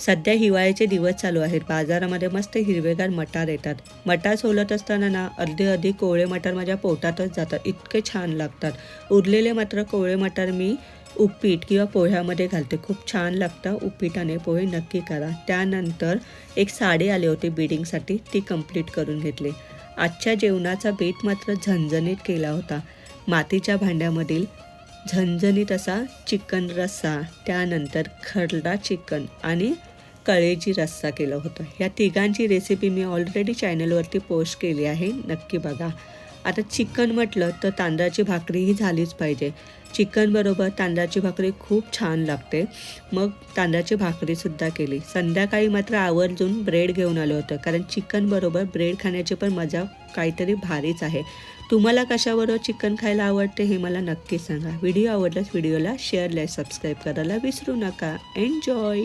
सध्या हिवाळ्याचे दिवस चालू आहेत. बाजारामध्ये मस्त हिरवेगार मटार येतात. मटार सोलत असताना ना अर्धे अधिक कोवळे मटार माझ्या पोटातच जातात. इतके छान लागतात. उरलेले मात्र कोवळे मटार मी उपीट किंवा पोह्यामध्ये घालते. खूप छान लागतं उपीटाने. पोहे नक्की करा. त्यानंतर एक साडी आली होती बिडिंगसाठी. ती कंप्लीट करून घेतली. आजच्या जेवणाचा बेत मात्र झणझणीत केला होता. मातीच्या भांड्यामधील झणझणीत असा चिकन रस्सा त्यानंतर खरडा चिकन आणि कळेची रस्सा केलं होतं. ह्या तिघांची रेसिपी मी ऑलरेडी चॅनलवरती पोस्ट केली आहे. नक्की बघा. आता चिकन म्हटलं तर तांदळाची भाकरी ही झालीच पाहिजे. चिकनबरोबर तांदळाची भाकरी खूप छान लागते. मग तांदळाची भाकरीसुद्धा केली. संध्याकाळी मात्र आवर्जून ब्रेड घेऊन आलो होतं. कारण चिकनबरोबर ब्रेड खाण्याची पण मजा काहीतरी भारीच आहे. तुम्हाला कशाबरोबर चिकन खायला आवडते हे मला नक्की सांगा. व्हिडिओ आवडल्यास व्हिडिओला शेअर लाईक सबस्क्राईब करायला विसरू नका. एन्जॉय